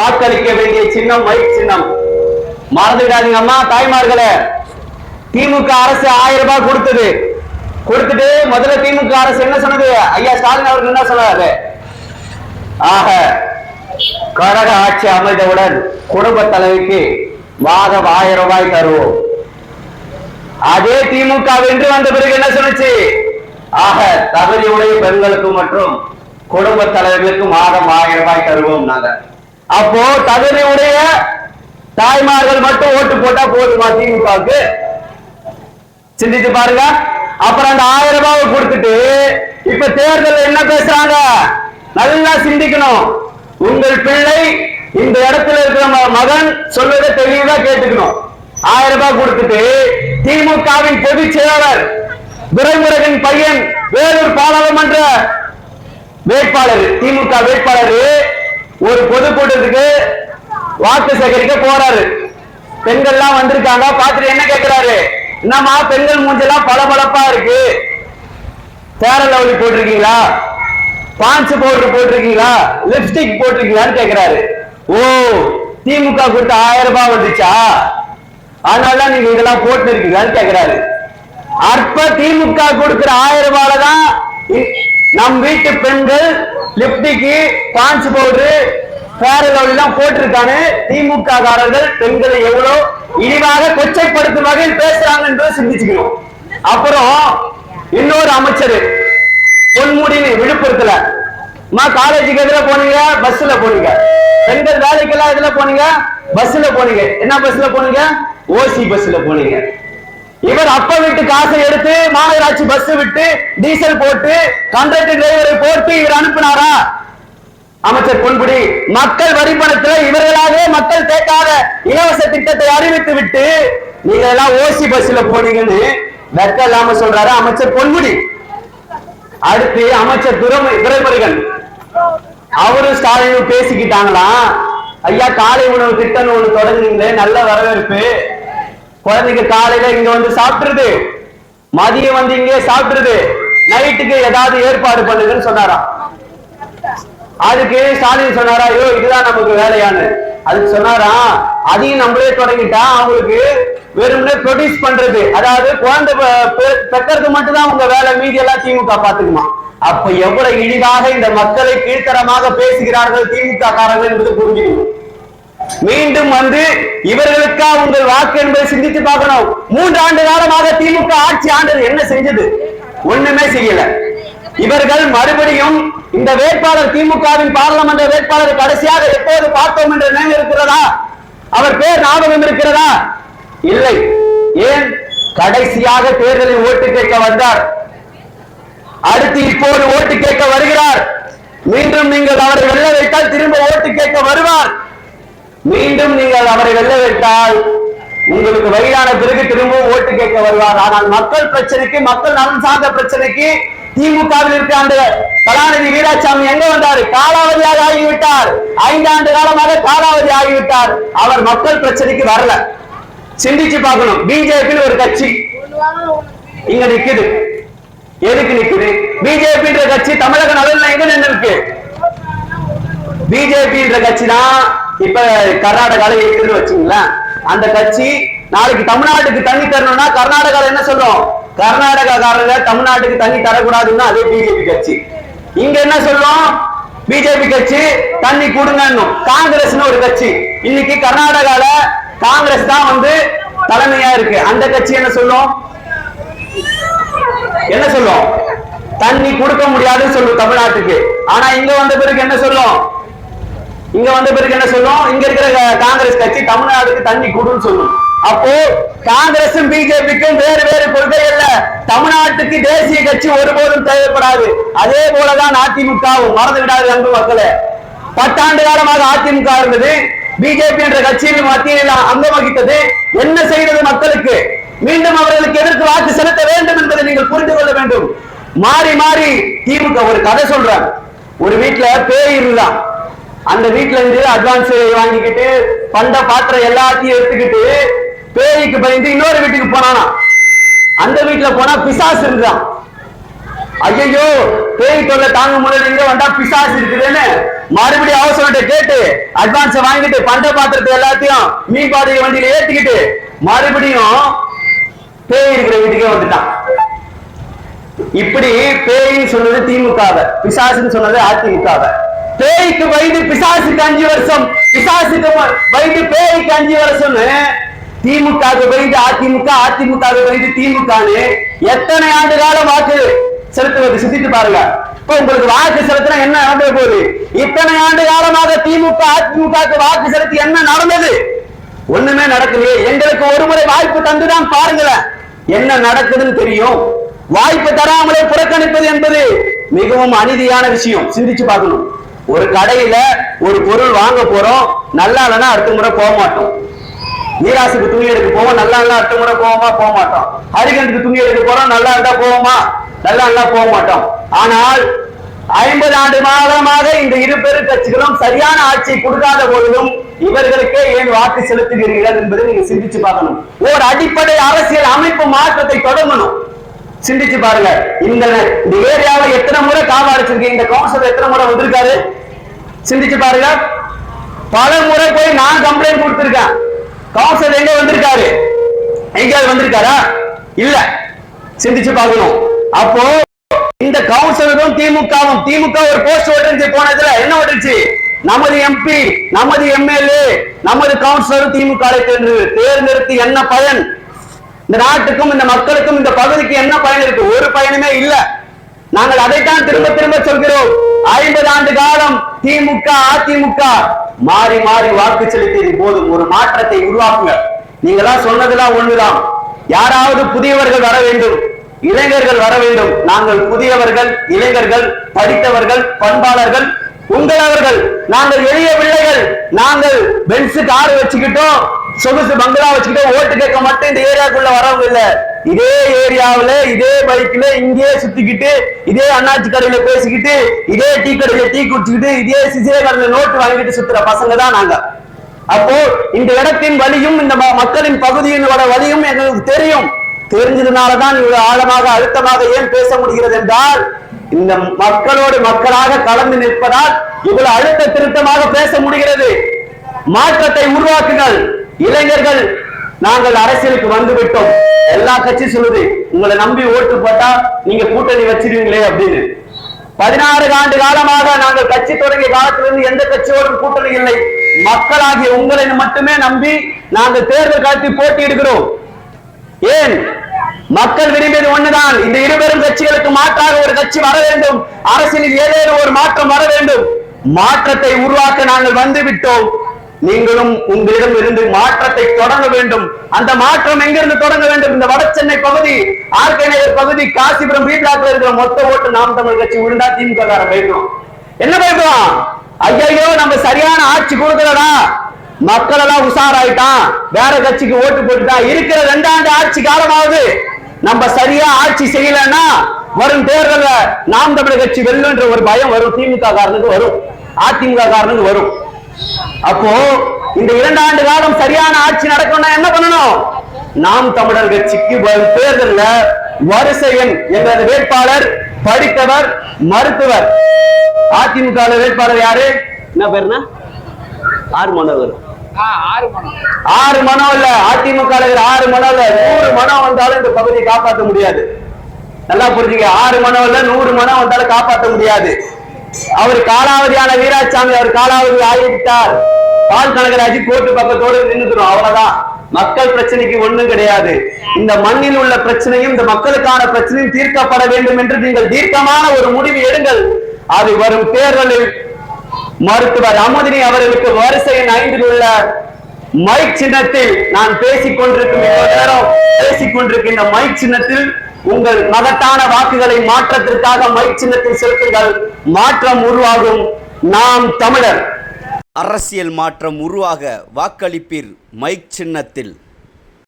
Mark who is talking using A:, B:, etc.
A: வாக்களிக்க வேண்டிய சின்னம் மைக் சின்னம். மறந்துவிடாதீங்க அம்மா தாய்மார்களே. திமுக அரசு ஆயிரம் ரூபாய் கொடுத்தது. கொடுத்துட்டு முதல்ல திமுக அரசு என்ன சொன்னது? ஐயா ஸ்டாலின் அவர்கள் என்ன சொன்னாரு? ஆக கழக ஆட்சி அமைந்தவுடன் குடும்ப தலைவிக்கு மாதம் ஆயிரம் ரூபாய் தருவோம். அதே திமுக வென்று வந்த பிறகு என்ன சொன்னச்சு? ஆக தகுதியுடைய பெண்களுக்கு மற்றும் குடும்ப தலைவர்களுக்கு மாதம் ஆயிரம் ரூபாய் தருவோம் நாங்கள் அப்போ தகுதியுடைய தாய்மார்கள் மட்டும் ஓட்டு போட்டா போதுமா திமுகவுக்கு? சிந்திச்சு பாருங்க. அப்புறம் அந்த ஆயிரம் ரூபாவை கொடுத்துட்டு இப்ப தேர்தல் என்ன பேசுறாங்க? நல்லா சிந்திக்கணும். உங்கள் பிள்ளை இந்த இடத்துல இருக்கிற ம- மகன் சொல்வதை தெளிவா கேட்டுக்கணும். ஆயிரம் ரூபாய் கொடுத்துட்டு திமுகவின் பொதுச் செயலாளர் துரைமுருகன் பையன் வேலூர் பாராளுமன்ற வேட்பாளர் திமுக வேட்பாளர் ஒரு பொதுக்கூட்டத்துக்கு வாக்கு சேகரிக்க போறாரு. பெண்கள்லாம் வந்திருக்காங்க. பார்த்துட்டு என்ன கேட்கிறாரு என்னம்மா பெண்கள் மூஞ்செல்லாம் பளபளப்பா இருக்கு. ஃபேர் லவ்லி போட்டிருக்கீங்களா? பான்ஸ் பவுடர் போட்டிருக்கீங்களா? லிப்ஸ்டிக் போட்டிருக்கீங்களான்னு கேட்கிறாரு ஓ திமுக கொடுத்த ஆயிரம் ரூபாய் வந்துச்சா? அதனால நீங்க இதெல்லாம் போட்டு இருக்கீங்களான்னு கேட்கிறாரு அற்ப திமுக கொடுக்கிற ஆயிரம் ரூபாயில தான் இ- நம் வீட்டு பெண்கள் லிப்டிக்கு பான்ஸ் பவுடர் ஃபேர் எல்லாம் போட்டிருக்காங்க திமுக காரர்கள் பெண்களை எவ்வளவு இழிவாக கொச்சைப்படுத்தும் வகையில் பேசுறாங்க என்று சிந்திச்சுக்கணும். அப்புறம் இன்னொரு அமைச்சர் பொன்முடின்னு விழுப்புரத்துல. அம்மா காலேஜுக்கு எதுல போனீங்க? பஸ்ல போனீங்க. பெண்கள் வேலைக்கெல்லாம் எதுல போனீங்க? பஸ்ல போனீங்க. என்ன பஸ்ல போனீங்க? ஓசி பஸ்ல போனீங்க. இவர் அப்ப விட்டு காசை எடுத்து மாநகராட்சி பஸ் விட்டு டீசல் போட்டு கண்டக்டர் டிரைவரை போட்டு இவர் அனுப்பினாரா? அமைச்சர் பொன்குடி மக்கள் வரி பணத்துல இவர்களாகவே மக்கள் கேட்காத இலவச திட்டத்தை அறிவித்து விட்டு நீங்க எல்லாம் ஓசி பஸ்ல போனீங்கன்னு வெக்க இல்லாம சொல்றாரு அமைச்சர் பொன்குடி. அடுத்து அமைச்சர் துரை துரைமுருகன். அவரும் ஸ்டாலினும் பேசிக்கிட்டாங்களாம். ஐயா காலை உணவு திட்டம் ஒண்ணு தொடங்குனீங்களே நல்ல வரவேற்பு. குழந்தைங்க காலையில இங்க வந்து சாப்பிட்டுருது. மதியம் வந்து இங்கே சாப்பிட்டுருது. நைட்டுக்கு ஏதாவது ஏற்பாடு பண்ணுங்கன்னு சொன்னாராம் அதுக்கு ஸ்டாலின் சொன்னாரா ஐயோ இதுதான் நமக்கு வேலையானு அதுக்கு சொன்னாராம் அதையும் நம்மளே தொடங்கிட்டா அவங்களுக்கு வெறுமனே ப்ரொடியூஸ் பண்றது. அதாவது குழந்தை பெக்கறது மட்டும்தான் உங்க வேலை மீதி எல்லாம் திமுக பாத்துக்குமா அப்ப எவ்வளவு இழிவாக இந்த மக்களை கீழ்த்தரமாக பேசுகிறார்கள் திமுக காரர்கள் என்பது புரிஞ்சுக்கணும். மீண்டும் வந்து இவர்களுக்கா உங்கள் வாக்கு என்பதை சிந்தித்து பார்க்கணும். மூன்று ஆண்டு காலமாக திமுக ஆட்சி ஆண்டது என்ன செஞ்சது? ஒண்ணுமே செய்யல. இவர்கள் மறுபடியும் இந்த வேட்பாளர் திமுகவின் பாராளுமன்ற வேட்பாளர் கடைசியாக எப்போது பார்த்தோம் என்ற நினைவு இருக்கிறதா? அவர் பேர் ஞாபகம் இருக்கிறதா? இல்லை. ஏன்? கடைசியாக தேர்தலில் ஓட்டு கேட்க வந்தார். அடுத்து இப்போது ஓட்டு கேட்க வருகிறார். மீண்டும் நீங்கள் அவரை வெள்ள வைத்தால் திரும்ப ஓட்டு கேட்க வருவார். மீண்டும் நீங்கள் அவரை வெல்ல வைத்தால் உங்களுக்கு வயதான பிறகு திரும்பவும் ஓட்டு கேட்க வருவார். ஆனால் மக்கள் பிரச்சனைக்கு மக்கள் நலன் சார்ந்த பிரச்சனைக்கு திமுகவில் இருக்க அந்த கலாநிதி வீராசாமி எங்க வந்தாரு? காலாவதியாக ஆகிவிட்டார். ஐந்தாண்டு காலமாக காலாவதி ஆகிவிட்டார். அவர் மக்கள் பிரச்சனைக்கு வரல. சிந்திச்சு பார்க்கணும். பிஜேபி ஒரு கட்சி. இங்க நிக்குது. எதுக்கு நிக்குது? பிஜேபின்ற கட்சி தமிழக நலன்ல எங்க நின்று இருக்கு பிஜேபின்ற கட்சி தான் இப்ப கர்நாடகால இருக்குன்னு வச்சுங்களேன் அந்த கட்சி நாளைக்கு தமிழ்நாட்டுக்கு தண்ணி தரணும்னா கர்நாடகால என்ன சொல்லும் கர்நாடகாக்காரங்க தமிழ்நாட்டுக்கு தண்ணி தரக்கூடாதுன்னா அதே பிஜேபி கட்சி. இங்க என்ன சொல்லும் பிஜேபி கட்சி தண்ணி கொடுங்கன்னு காங்கிரஸ்னு ஒரு கட்சி. இன்னைக்கு கர்நாடகால காங்கிரஸ் தான் வந்து தலைமையா இருக்கு. அந்த கட்சி என்ன சொல்லும்? என்ன சொல்லும்? தண்ணி கொடுக்க முடியாதுன்னு சொல்லும் தமிழ்நாட்டுக்கு. ஆனா இங்க வந்த பிறகு என்ன சொல்லும்? இங்க வந்த பிறகு என்ன சொல்லும்? இங்க இருக்கிற காங்கிரஸ் கட்சி தமிழ்நாட்டுக்கு தண்ணி கொடுன்னு சொல்லும். அப்போ காங்கிரசும் பிஜேபிக்கும் வேறு வேறு கொள்கை அல்ல. தமிழ்நாட்டுக்கு தேசிய கட்சி ஒருபோதும் தேவைப்படாது. அதே போலதான் அதிமுகவும். மறந்து விடாது அன்பு மக்களே. பத்தாண்டு காலமாக அதிமுக இருந்தது. பிஜேபி என்ற கட்சியின் மத்தியில் அங்கம் வகித்தது என்ன செய்தது மக்களுக்கு? மீண்டும் அவர்களுக்கு எதிர்த்து வாக்கு செலுத்த வேண்டும் என்பதை நீங்கள் புரிந்து கொள்ள வேண்டும். மாறி மாறி திமுக ஒரு கதை சொல்றாங்க. ஒரு வீட்டுல பேய் இருந்தான். அந்த வீட்டுல இருந்து அட்வான்ஸ் வாங்கிக்கிட்டு பண்ட பாத்திரம் எல்லாத்தையும் எடுத்துக்கிட்டு பேய்க்கு பயந்து இன்னொரு வீட்டுக்கு போனானா? அந்த வீட்டுல போனா பிசாசு இருந்தான். ஐயோ பேய் தொல்லை தாங்க முடியல இங்க வந்தா பிசாசு இருக்குதுன்னு மறுபடியும் அவசரம் கேட்டு அட்வான்ஸ் வாங்கிட்டு பண்ட பாத்திரத்தை எல்லாத்தையும் மீன் பாதை வண்டியில ஏத்திக்கிட்டு மறுபடியும் பேய் இருக்கிற வீட்டுக்கே வந்துட்டான். இப்படி பேயின்னு சொன்னது திமுகவை பிசாசுன்னு சொன்னது அதிமுகவை. பேய்க்கு வயது பிசாசுக்கு அஞ்சு வருஷம். பிசாசுக்கு வயது பேய்க்கு அஞ்சு வருஷம்னு திமுக வயது அதிமுக அதிமுக வயது திமுகன்னு எத்தனை ஆண்டு காலம் வாக்கு செலுத்துவது? சிந்தித்து பாருங்க. இப்ப உங்களுக்கு வாக்கு செலுத்தினா என்ன நடந்தது போகுது? இத்தனை ஆண்டு காலமாக திமுக அதிமுக வாக்கு செலுத்தி என்ன நடந்தது? ஒண்ணுமே நடக்கலையே எங்களுக்கு ஒரு முறை வாய்ப்பு தந்துதான் பாருங்களேன். என்ன நடக்குதுன்னு தெரியும். வாய்ப்பு தராமலே புறக்கணிப்பது என்பது மிகவும் அநீதியான விஷயம். சிந்திச்சு பார்க்கணும். ஒரு கடையில ஒரு பொருள் வாங்க போறோம் நல்லா இல்லைன்னா அடுத்த முறை போக மாட்டோம். நீராசுக்கு துணி எடுக்க போவோம் நல்லா இருந்தா அடுத்த முறை போவோமா? போக மாட்டோம். ஹரிகனுக்கு துணி எடுக்க போறோம் நல்லா இருந்தா போவோமா? நல்லா இருந்தா போக மாட்டோம். ஆனால் ஐம்பது ஆண்டு மாதமாக இந்த இரு பெரு கட்சிகளும் சரியான ஆட்சியை கொடுக்காத போதிலும் இவர்களுக்கே ஏன் வாக்கு செலுத்துகிறீர்கள் என்பதை நீங்க சிந்திச்சு பார்க்கணும். ஒரு அடிப்படை அரசியல் அமைப்பு மாற்றத்தை தொடங்கணும். சிந்திச்சு பாருங்க. இந்த இந்த ஏரியாவை எத்தனை முறை காவாடிச்சிருக்கீங்க இந்த கவுன்சிலர் எத்தனை முறை வந்திருக்காரு? சிந்திச்சு பாருங்க. பல முறை போய் நான் கம்ப்ளைண்ட் கொடுத்திருக்கேன். கவுன்சிலர் எங்க வந்திருக்காரு? எங்கேயாவது வந்திருக்காரா? இல்ல. சிந்திச்சு பார்க்கணும். அப்போ இந்த கவுன்சிலரும் திமுகவும் திமுக ஒரு போஸ்ட் ஓட்டுச்சு போனதுல என்ன ஓட்டுச்சு? நமது எம்பி நமது எம்எல்ஏ நமது கவுன்சிலரும் திமுக தேர்ந்து தேர்ந்தெடுத்து என்ன பயன்? இந்த நாட்டுக்கும் இந்த மக்களுக்கும் இந்த பகுதிக்கு என்ன பயன் இருக்கு? ஒரு பயனுமே இல்ல. நாங்கள் அதைத்தான் திரும்ப திரும்ப சொல்கிறோம். ஐம்பது ஆண்டு காலம் திமுக அதிமுக மாறி மாறி வாக்கு செலுத்தியது போதும். ஒரு மாற்றத்தை உருவாக்குங்க. நீங்களாம் சொன்னதெல்லாம் ஒண்ணுதான் யாராவது புதியவர்கள் வர வேண்டும். இளைஞர்கள் வர வேண்டும். நாங்கள் புதியவர்கள் இளைஞர்கள் படித்தவர்கள் பண்பாளர்கள் உங்களவர்கள் நாங்கள் எளிய பிள்ளைகள். நாங்கள் பென்சு கார் வச்சுக்கிட்டோம் சொகுசு பங்களா வச்சுக்கிட்டோம் ஓட்டு கேட்க மட்டும் இந்த ஏரியாக்குள்ள வரவங்க இல்லை. இதே ஏரியாவில இதே பைக்ல இங்கேயே சுத்திக்கிட்டு இதே அண்ணாச்சி கடையில பேசிக்கிட்டு இதே டீ கடையில டீ குடிச்சுக்கிட்டு இதே சிசிய கடையில நோட்டு வாங்கிட்டு சுத்துற பசங்க தான் நாங்க. அப்போ இந்த இடத்தின் வலியும் இந்த ம- மக்களின் பகுதியினோட வழியும் எங்களுக்கு தெரியும். தெரிஞ்சதுனாலதான் இவ்வளவு ஆழமாக அழுத்தமாக ஏன் பேச முடிகிறது என்றால் இந்த மக்களோடு மக்களாக கலந்து நிற்பதால் இவ்வளவு அழுத்த திருத்தமாக பேச முடிகிறது. மாற்றத்தை உருவாக்குங்கள். இளைஞர்கள் நாங்கள் அரசியலுக்கு வந்து விட்டோம் எல்லா கட்சி சொல்லுது உங்களை நம்பி ஓட்டு போட்டா நீங்க கூட்டணி வச்சிருவீங்களே அப்படின்னு. பதினாறு ஆண்டு காலமாக நாங்கள் கட்சி தொடங்கிய காலத்திலிருந்து எந்த கட்சியோடும் கூட்டணி இல்லை. மக்களாகிய உங்களை மட்டுமே நம்பி நாங்கள் தேர்தல் காலத்தில் போட்டியிடுகிறோம் ஏன்? மக்கள் விரும்பியது ஒண்ணுதான். இந்த இருபெரும் கட்சிகளுக்கு மாற்றாக ஒரு கட்சி வர வேண்டும். அரசியலில் ஏதேனும் ஒரு மாற்றம் வர வேண்டும். மாற்றத்தை உருவாக்க நாங்கள் வந்து விட்டோம் நீங்களும் உங்களிடம் இருந்து மாற்றத்தை தொடங்க வேண்டும். அந்த மாற்றம் எங்கிருந்து தொடங்க வேண்டும்? இந்த வட சென்னை பகுதி ஆர்கேநகர் பகுதி காசிபுரம் வீட்டாக்கள் இருக்கிற மொத்த ஓட்டு நாம் தமிழ் கட்சி விழுந்தா திமுக காரம் பயப்படும் என்ன பயப்படும் ஐயோ நம்ம சரியான ஆட்சி கொடுக்கலடா. மக்கள் எல்லாம் உஷாராயிட்டான். வேற கட்சிக்கு ஓட்டு போட்டுட்டான் இருக்கிற ரெண்டாண்டு ஆட்சி காலமாவது நம்ம சரியா ஆட்சி செய்யலன்னா வரும் தேர்தல நாம் தமிழர் கட்சி வெல்லுன்ற ஒரு பயம் வரும். திமுக காரனுக்கு வரும். அதிமுக காரனுக்கு வரும். அப்போ இந்த இரண்டு ஆண்டு காலம் சரியான ஆட்சி நடக்கணும்னா என்ன பண்ணணும்? நாம் தமிழர் கட்சிக்கு வரும் தேர்தல்ல வரிசையன் என்ற வேட்பாளர் படித்தவர் மருத்துவர் அதிமுக வேட்பாளர் யாரு? என்ன பேருனா ஆறு மனோகர்.
B: ஆ, ஆறு
A: மனம் இல்ல அதிமுக ஆறு மனம் இல்ல நூறு மனம் வந்தாலும் இந்த பகுதியை காப்பாற்ற முடியாது. நல்லா புரிஞ்சுங்க ஆறு மனம் இல்ல நூறு மனம் வந்தாலும் காப்பாற்ற முடியாது. அவர் காலாவதியான வீராசாமி அவர் காலாவதி ஆகிவிட்டார் பால் கனகராஜி கோட்டு பக்கத்தோடு நின்றுக்கிறோம் அவ்வளவுதான். மக்கள் பிரச்சனைக்கு ஒண்ணும் கிடையாது. இந்த மண்ணில் உள்ள பிரச்சனையும் இந்த மக்களுக்கான பிரச்சனையும் தீர்க்கப்பட வேண்டும் என்று நீங்கள் தீர்க்கமான ஒரு முடிவு எடுங்கள். அது வரும் தேர்தலில் மருத்துவர் அமுதினி அவர்களுக்கு வரிசையின் ஐந்தில் உள்ள மைக் சின்னத்தில் நான் பேசிக் கொண்டிருக்கும் நேரம் பேசிக் கொண்டிருக்கின்ற மைக் சின்னத்தில் உங்கள் மகத்தான வாக்குகளை மாற்றத்திற்காக மை சின்னத்தில் செலுத்துங்கள். மாற்றம் உருவாகும். நாம் தமிழர்.
C: அரசியல் மாற்றம் உருவாக வாக்களிப்பீர் மைக் சின்னத்தில்.